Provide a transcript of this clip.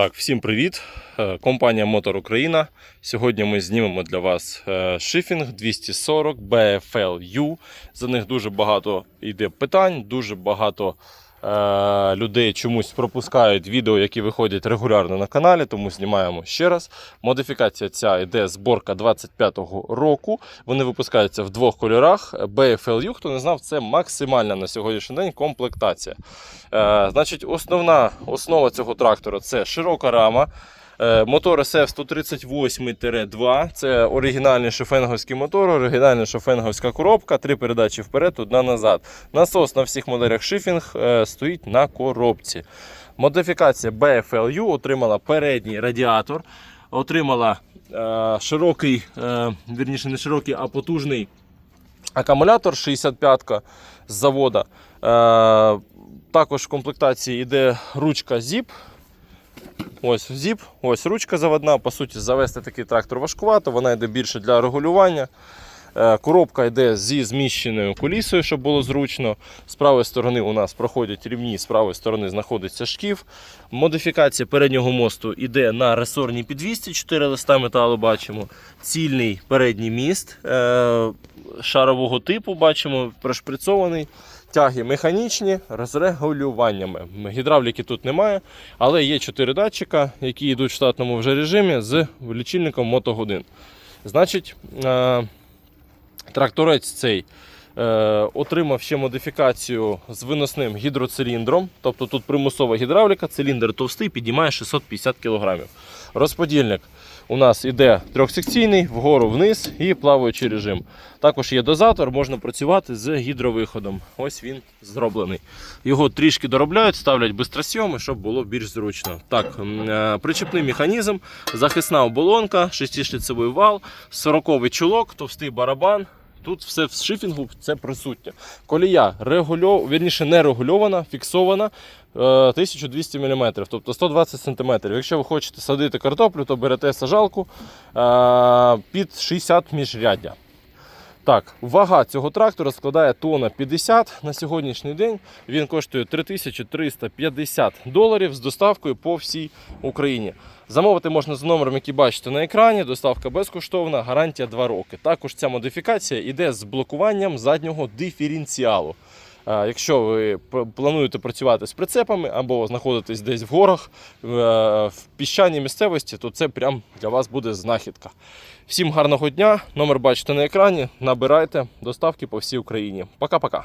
Так, всім привіт! Е, Компанія Мотор Україна. Сьогодні ми знімемо для вас е, шифінг 240 BFLU. За них дуже багато йде питань, дуже багато людей чомусь пропускають відео, які виходять регулярно на каналі, тому знімаємо ще раз. Модифікація ця йде зборка 25-го року. Вони випускаються в двох кольорах. BFLU, хто не знав, це максимальна на сьогоднішній день комплектація. Е, значить, основна основа цього трактора це широка рама. Е, Мотор SF-138-2. Це оригінальний шофенговський мотор, оригінальна шофенговська коробка, три передачі вперед, одна назад. Насос на всіх моделях шифінг е, стоїть на коробці. Модифікація BFLU отримала передній радіатор, отримала е, широкий, е, вірніше не широкий, а потужний акумулятор 65-ка з завода. Е, також в комплектації йде ручка ZIP. Ось зіп, ось ручка заводна. По суті, завести такий трактор важкувато, вона йде більше для регулювання. Е, Коробка йде зі зміщеною колісою, щоб було зручно. З правої сторони у нас проходять рівні, з правої сторони знаходиться шків. Модифікація переднього мосту йде на ресорній підвісці, 4 листа металу бачимо. Цільний передній міст е, шарового типу бачимо, прошприцований. Тяги механічні з регулюваннями. Гідравліки тут немає, але є 4 датчика, які йдуть в штатному вже режимі з лічильником мотогодин. Значить, е, тракторець цей е, отримав ще модифікацію з виносним гідроциліндром. Тобто тут примусова гідравліка, циліндр товстий, підіймає 650 кг. Розподільник у нас іде трьохсекційний, вгору вниз і плаваючий режим. Також є дозатор, можна працювати з гідровиходом. Ось він зроблений. Його трішки доробляють, ставлять бистросйоми, щоб було більш зручно. Так, е, причепний механізм, захисна оболонка, шестишліцевий вал, 40-й чулок, товстий барабан. Тут все в шифінгу це присутнє. Колія регульов... вірніше не регульована, фіксована е, 1200 мм, тобто 120 см. Якщо ви хочете садити картоплю, то берете сажалку е, під 60 міжряддя. Так, вага цього трактора складає тонна 50 на сьогоднішній день. Він коштує 3350 доларів з доставкою по всій Україні. Замовити можна за номером, який бачите на екрані. Доставка безкоштовна, гарантія 2 роки. Також ця модифікація йде з блокуванням заднього диференціалу. Е, Якщо ви плануєте працювати з прицепами або знаходитесь десь в горах, е, в піщаній місцевості, то це прям для вас буде знахідка. Всім гарного дня. Номер бачите на екрані. Набирайте доставки по всій Україні. Пока-пока.